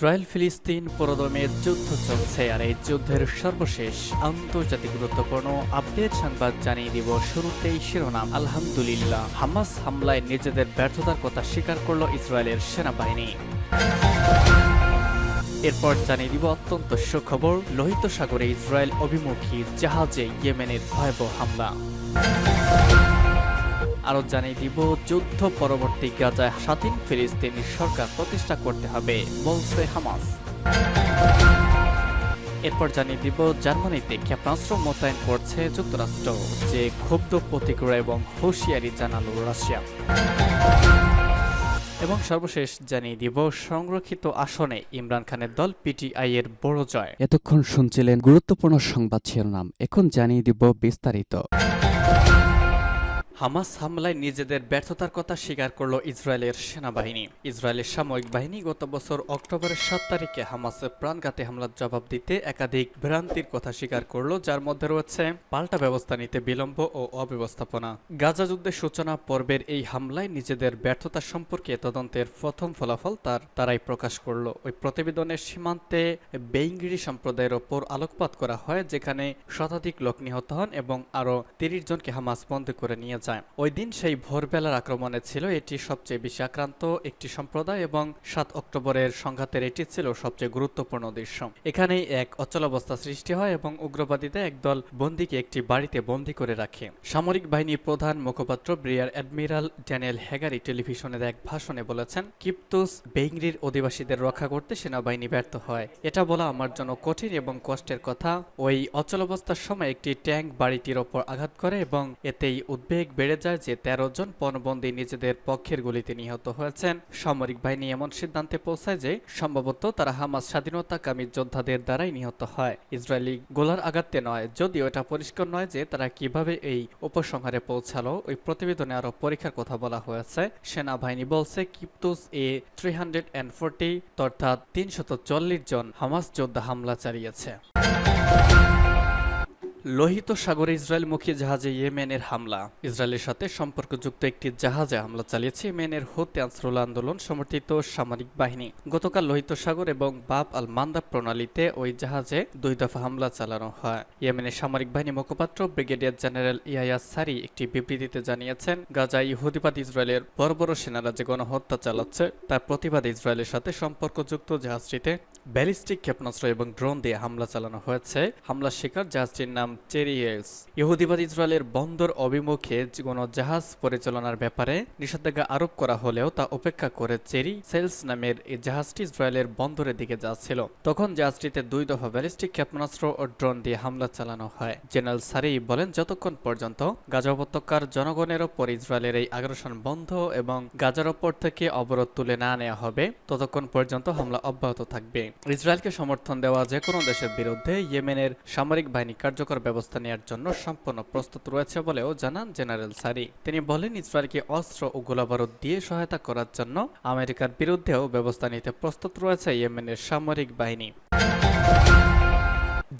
Israel ফিলিস্তিন পুরোদমে যুদ্ধ চলছে আর এই যুদ্ধের সর্বশেষ আন্তর্জাতিক গুরুত্বপূর্ণ আপডেট সংবাদ জানিয়ে দিব শুরুতেই শিরোনাম। আলহামদুলিল্লাহ। হামাস হামলায় নিজেদের ব্যর্থতার কথা স্বীকার করল ইসরায়েলের সেনাবাহিনী। এরপর জানিয়ে দিব অত্যন্ত সুখবর, লোহিত সাগরে ইসরায়েল অভিমুখী জাহাজে ইয়েমেনের ভয়াবহ হামলা। আরও জানিয়ে দিব, যুদ্ধ পরবর্তী গাজায় স্বাধীন ফিলিস্তিনি সরকার প্রতিষ্ঠা করতে হবে, বলছে হামাস। এরপর জানিয়ে দিব, জার্মানিতে ক্ষেপণাস্ত্র মোতায়েন করছে যুক্তরাষ্ট্র, যে ক্ষুব্ধ প্রতিক্রিয়া এবং হুঁশিয়ারি জানালো রাশিয়া। এবং সর্বশেষ জানিয়ে দিব, সংরক্ষিত আসনে ইমরান খানের দল পিটিআই এর বড় জয়। এতক্ষণ শুনছিলেন গুরুত্বপূর্ণ সংবাদ শিরোনাম, এখন জানিয়ে দিব বিস্তারিত। হামাস হামলায় নিজেদের ব্যর্থতার কথা স্বীকার করল ইসরায়েলের সেনাবাহিনী। ইসরায়েলের সামরিক বাহিনী গত বছর অক্টোবরের সাত তারিখে হামাসের প্রাণঘাতী হামলার জবাব দিতে একাধিক ভ্রান্তির কথা স্বীকার করল, যার মধ্যে রয়েছে পাল্টা ব্যবস্থা নিতে বিলম্ব ও অব্যবস্থাপনা। গাজা যুদ্ধের সূচনা পর্বের এই হামলায় নিজেদের ব্যর্থতা সম্পর্কে তদন্তের প্রথম ফলাফল তার, তারাই প্রকাশ করল। ওই প্রতিবেদনের সীমান্তে বেইঙ্গিরি সম্প্রদায়ের ওপর আলোকপাত করা হয়, যেখানে শতাধিক লোক নিহত হন এবং আরও তিরিশ জনকে হামাস বন্ধ করে নিয়ে যায় ওই দিন সেই ভোরবেলার আক্রমণে ছিল এটি সবচেয়ে বেশি আক্রান্ত একটি সম্প্রদায় এবং সাত অক্টোবরের সংঘাতের এটি ছিল সবচেয়ে গুরুত্বপূর্ণ দৃশ্য। এখানেই এক অচলাবস্থা সৃষ্টি হয় এবং উগ্রবাদীদের একদল বন্দীকে একটি বাড়িতে বন্দী করে রাখে। সামরিক বাহিনীর প্রধান মুখপাত্র ব্রিয়ার অ্যাডমিরাল ড্যানিয়েল হ্যাগারি টেলিভিশনের এক ভাষণে বলেছেন, কিপ্তুস বেইংরির অধিবাসীদের রক্ষা করতে সেনাবাহিনী ব্যর্থ হয়। এটা বলা আমার জন্য কঠিন এবং কষ্টের কথা। ওই অচলাবস্থার সময় একটি ট্যাঙ্ক বাড়িটির ওপর আঘাত করে এবং এতেই উদ্বেগ বেড়ে যায় যে তেরো জন পণবন্দী নিজেদের পক্ষের গুলিতে নিহত হয়েছেন। সামরিক বাহিনী এমন সিদ্ধান্তে পৌঁছায় যে সম্ভবত তারা হামাস স্বাধীনতাকামী যোদ্ধাদের দ্বারাই নিহত হয়। ইসরায়েলি গোলার আঘাতে নয়, যদিও এটা পরিষ্কার নয় যে তারা কীভাবে এই উপসংহারে পৌঁছালো। ওই প্রতিবেদনে আরও পরীক্ষার কথা বলা হয়েছে। সেনাবাহিনী বলছে, কিপ্তুস এ থ্রি হান্ড্রেড অ্যান্ড ফোরটি, অর্থাৎ তিনশত জন হামাস যোদ্ধা হামলা চালিয়েছে। লোহিত সাগরে ইসরায়েলমুখী জাহাজে ইয়েমেনের হামলা। ইসরায়েলের সাথে সম্পর্কযুক্ত একটি জাহাজে হামলা চালিয়েছে ইয়েমেনের হতে আনসারুল আন্দোলন সমর্থিত সামরিক বাহিনী। গতকাল লোহিত সাগর এবং বাব আল মান্দা প্রণালীতে ওই জাহাজে দুই দফা হামলা চালানো হয়। ইয়েমেনের সামরিক বাহিনী মুখপাত্র ব্রিগেডিয়ার জেনারেল ইয়ায়া সারি একটি বিবৃতিতে জানিয়েছেন, গাজা ইহুদিবাদ ইসরায়েলের বড় বড় সেনারা যে গণহত্যা চালাচ্ছে, তার প্রতিবাদে ইসরায়েলের সাথে সম্পর্কযুক্ত জাহাজটিতে ব্যালিস্টিক ক্ষেপণাস্ত্র এবং ড্রোন দিয়ে হামলা চালানো হয়েছে। হামলার শিকার জাহাজটির নাম চেরিয়েস ইহুদিবাদ ইসরায়েলের বন্দর অভিমুখে কোনো জাহাজ পরিচালনার ব্যাপারে নিষেধাজ্ঞা আরোপ করা হলেও তা উপেক্ষা করে চেরি সেলস নামের এই জাহাজটি ইসরায়েলের বন্দরের দিকে যাচ্ছিল। তখন জাহাজটিতে দুই দফা ব্যালিস্টিক ক্ষেপণাস্ত্র ও ড্রোন দিয়ে হামলা চালানো হয়। জেনারেল সারি বলেন, যতক্ষণ পর্যন্ত গাজা উপত্যকার জনগণের ওপর ইসরায়েলের এই আগ্রাসন বন্ধ এবং গাজার ওপর থেকে অবরোধ তুলে না নেওয়া হবে, ততক্ষণ পর্যন্ত হামলা অব্যাহত থাকবে। ইসরায়েলকে সমর্থন দেওয়া যে কোনো দেশের বিরুদ্ধে ইয়েমেনের সামরিক বাহিনী কার্যকর ব্যবস্থা নেওয়ার জন্য সম্পূর্ণ প্রস্তুত রয়েছে বলেও জানান জেনারেল সারি। তিনি বলেন, ইসরায়েলকে অস্ত্র ও গোলাবারুদ দিয়ে সহায়তা করার জন্য আমেরিকার বিরুদ্ধেও ব্যবস্থা নিতে প্রস্তুত রয়েছে ইয়েমেনের সামরিক বাহিনী।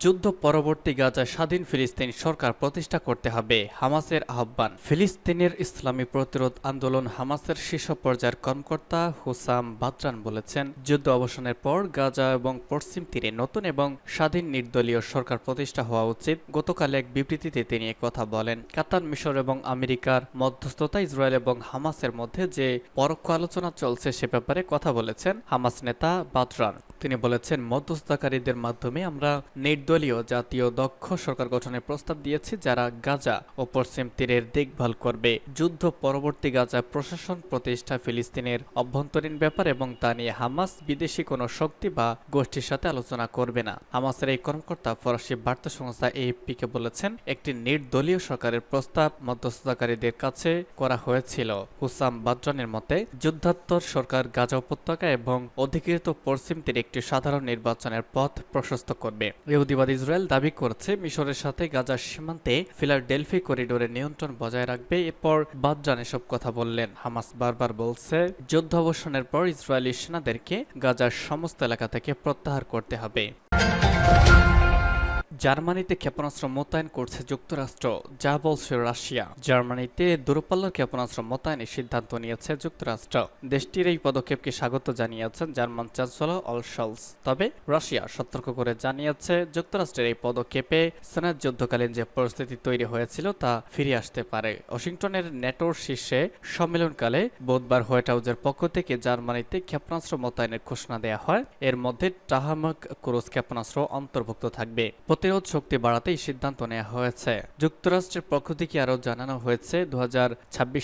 যুদ্ধ পরবর্তী গাজা স্বাধীন ফিলিস্তিন সরকার প্রতিষ্ঠা করতে হবে, হামাসের আহ্বান। ফিলিস্তিনের ইসলামী প্রতিরোধ আন্দোলন হামাসের শীর্ষ পর্যায়ের কর্মকর্তা হুসাম বাদরান বলেছেন, যুদ্ধ অবসানের পর গাজা এবং পশ্চিম তীরে নতুন এবং স্বাধীন নির্দলীয় সরকার প্রতিষ্ঠা হওয়া উচিত, গতকাল এক বিবৃতিতে তিনি কথা বলেন। কাতার, মিশর এবং আমেরিকার মধ্যস্থতা ইসরায়েল এবং হামাসের মধ্যে যে পরোক্ষ আলোচনা চলছে সে ব্যাপারে কথা বলেছেন হামাস নেতা বাদরান। তিনি বলেছেন, মধ্যস্থতাকারীদের মাধ্যমে আমরা নির্দলীয় জাতীয় দক্ষ সরকার গঠনের প্রস্তাব দিয়েছি যারা গাজা ও পশ্চিম তীরের দেখভাল করবে। যুদ্ধ পরবর্তী গাজা প্রশাসন প্রতিষ্ঠা ফিলিস্তিনের অভ্যন্তরীণ ব্যাপার এবং তা নিয়ে হামাস বিদেশি কোনো শক্তি বা গোষ্ঠীর সাথে আলোচনা করবে না। হামাসের এই কর্মকর্তা ফরাসি বার্তা সংস্থা এএফপি কে বলেছেন, একটি নির্দলীয় সরকারের প্রস্তাব মধ্যস্থতাকারীদের কাছে করা হয়েছিল। হুসাম বাদ্রানের মতে যুদ্ধাত্তর সরকার গাজা উপত্যকা এবং অধিকৃত পশ্চিম তীরে একটি সাধারণ নির্বাচনের পথ প্রশস্ত করবে। ইহুদিবাদ ইসরায়েল দাবি করছে মিশরের সাথে গাজার সীমান্তে ফিলাডেলফি করিডোরের নিয়ন্ত্রণ বজায় রাখবে। এরপর বাদজান এসব কথা বললেন। হামাস বারবার বলছে, যুদ্ধ অবসানের পর ইসরায়েলি সেনাদেরকে গাজার সমস্ত এলাকা থেকে প্রত্যাহার করতে হবে। জার্মানিতে ক্ষেপণাস্ত্র মোতায়েন করছে যুক্তরাষ্ট্র, যা বলছে রাশিয়া। জার্মানিতে দূরপাল্লার ক্ষেপণাস্ত্র মোতায়েনের সিদ্ধান্ত নিয়েছে যুক্তরাষ্ট্র। দেশটির এই পদক্ষেপকে স্বাগত জানিয়েছেন জার্মান চ্যান্সেলর অলশলস তবে রাশিয়া সতর্ক করে জানিয়েছে যুক্তরাষ্ট্রের এই পদক্ষেপে সেনার যুদ্ধকালীন যে পরিস্থিতি তৈরি হয়েছিল তা ফিরে আসতে পারে। ওয়াশিংটনের নেটোর শীর্ষে সম্মেলনকালে বুধবার হোয়াইট হাউসের পক্ষ থেকে জার্মানিতে ক্ষেপণাস্ত্র মোতায়েনের ঘোষণা দেওয়া হয়। এর মধ্যে টাহামাক ক্রুজ ক্ষেপণাস্ত্র অন্তর্ভুক্ত থাকবে। প্রতিরোধ শক্তি বাড়াতে এই সিদ্ধান্ত নেওয়া হয়েছে। যুক্তরাষ্ট্রের পক্ষ থেকে আরও জানানো হয়েছে দু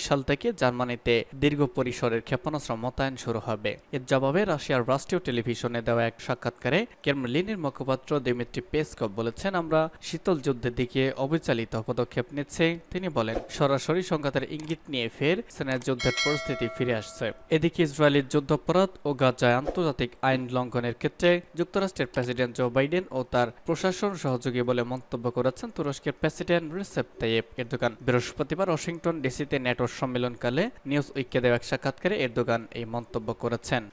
সাল থেকে জার্মানিতে দীর্ঘ পরিসরের ক্ষেপণাস্ত্র মোতায়েন শুরু হবে। এর জবাবে রাশিয়ার রাষ্ট্রীয় টেলিভিশনে দেওয়া এক সাক্ষাৎকারে ক্রেমলিনের মুখপাত্র দিমিত্রি পেসকভ বলেছেন, আমরা শীতল যুদ্ধের দিকে অবিচালিত পদক্ষেপ নিচ্ছি। তিনি বলেন, সরাসরি সংঘাতের ইঙ্গিত নিয়ে ফের সেনার যুদ্ধের পরিস্থিতি ফিরে আসছে। এদিকে ইসরায়েলের যুদ্ধাপরাধ ও গাজায় আন্তর্জাতিক আইন লঙ্ঘনের ক্ষেত্রে যুক্তরাষ্ট্রের প্রেসিডেন্ট জো বাইডেন ও তার প্রশাসন সহযোগী বলে মন্তব্য করেছেন তুরস্কের প্রেসিডেন্ট রিসেপ তাইয়েব এরদোগান। বৃহস্পতিবার ওয়াশিংটন ডিসিতে ন্যাটোর সম্মেলনকালে নিউজ উইককে দেওয়া এক সাক্ষাৎকারে এরদোগান এই মন্তব্য করেছেন।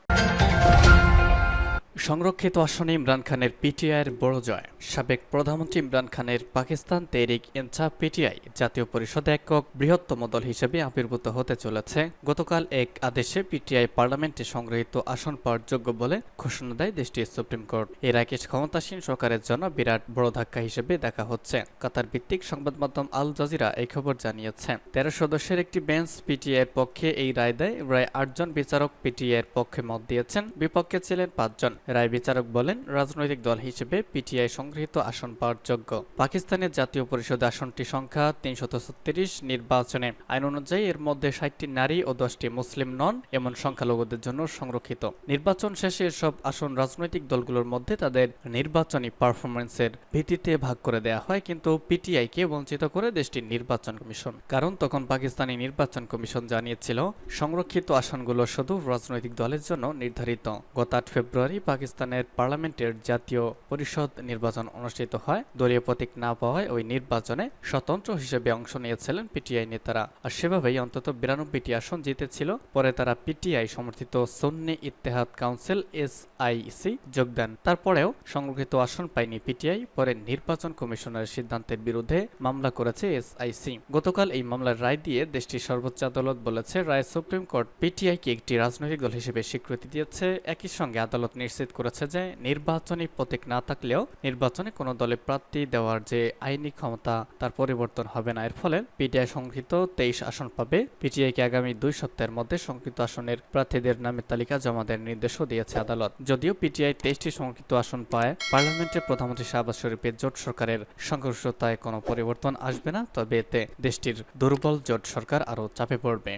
সংরক্ষিত আসনে ইমরান খানের পিটিআইয়ের বড় জয়। সাবেক প্রধানমন্ত্রী ইমরান খানের পাকিস্তান তেরিক ইনসাফ পিটিআই জাতীয় পরিষদে একক বৃহত্তম দল হিসেবে আবির্ভূত হতে চলেছে। গতকাল এক আদেশে পিটিআই পার্লামেন্টে সংগৃহীত আসন পাওয়ার যোগ্য বলে ঘোষণা দেয় দেশটির সুপ্রিম কোর্ট। এর আগে ক্ষমতাসীন সরকারের জন্য বিরাট বড় ধাক্কা হিসেবে দেখা হচ্ছে। কাতার ভিত্তিক সংবাদ মাধ্যম আল জাজিরা এই খবর জানিয়েছে। তেরো সদস্যের একটি বেঞ্চ পিটিআই এর পক্ষে এই রায় দেয়। প্রায় আটজন বিচারক পিটিআইয়ের পক্ষে মত দিয়েছেন। বিপক্ষে ছিলেন পাঁচজন। রায় বিচারক বলেন, রাজনৈতিক দল হিসেবে পিটিআই সংগৃহীত আসন পাওয়ার যোগ্য। পাকিস্তানের জাতীয় পরিষদ আসনটি সংখ্যা তিনশত ছত্রিশ নির্বাচনে। আইন অনুযায়ী এর মধ্যে ষাটটি নারী ও দশটি মুসলিম নন, এমন সংখ্যালঘুদের জন্য সংরক্ষিত। নির্বাচন শেষে এসব আসন রাজনৈতিক দলগুলোর মধ্যে তাদের নির্বাচনী পারফরমেন্সের ভিত্তিতে ভাগ করে দেওয়া হয়, কিন্তু পিটিআইকে বঞ্চিত করে দেশটির নির্বাচন কমিশন। কারণ তখন পাকিস্তানি নির্বাচন কমিশন জানিয়েছিল, সংরক্ষিত আসনগুলো শুধু রাজনৈতিক দলের জন্য নির্ধারিত। গত আট ফেব্রুয়ারি পাকিস্তানের পার্লামেন্টের জাতীয় পরিষদ নির্বাচন অনুষ্ঠিত হয়। দলীয় প্রতীক না পাওয়ায় ওই নির্বাচনে স্বতন্ত্র হিসেবে অংশ নিয়েছিলেন পিটিআই নেতারা। আর সেভাবেই অন্তত বিরানব্বইটি আসন জিতেছিল। পরে তারা পিটিআই সমর্থিত সন্নি ইত্তেহাদ কাউন্সিল, এসআইসি, যোগ দেন। তারপরেও সংরক্ষিত আসন পায়নি পিটিআই। পরে নির্বাচন কমিশনের সিদ্ধান্তের বিরুদ্ধে মামলা করেছে এসআইসি। গতকাল এই মামলার রায় দিয়ে দেশটির সর্বোচ্চ আদালত বলেছে, রায় সুপ্রিম কোর্ট পিটিআইকে একটি রাজনৈতিক দল হিসেবে স্বীকৃতি দিয়েছে। একই সঙ্গে আদালত নিশ্চিত করেছে যে নির্বাচনী প্রতীক না থাকলেও নির্বাচনে কোনো দলে প্রার্থী দেওয়ার যে আইনি ক্ষমতা তার পরিবর্তন হবে না। এর ফলে পিটিআই সংকৃত তেইশ আসন পাবে। পিটিআইকে আগামী দুই সপ্তাহের মধ্যে সংকৃত আসনের প্রার্থীদের নামের তালিকা জমা দেওয়ার নির্দেশও দিয়েছে আদালত। যদিও পিটিআই তেইশটি সংকৃত আসন পায়, পার্লামেন্টের প্রধানমন্ত্রী শাহবাজ শরীফের জোট সরকারের সংঘর্ষতায় কোনো পরিবর্তন আসবে না, তবে এতে দেশটির দুর্বল জোট সরকার আরও চাপে পড়বে।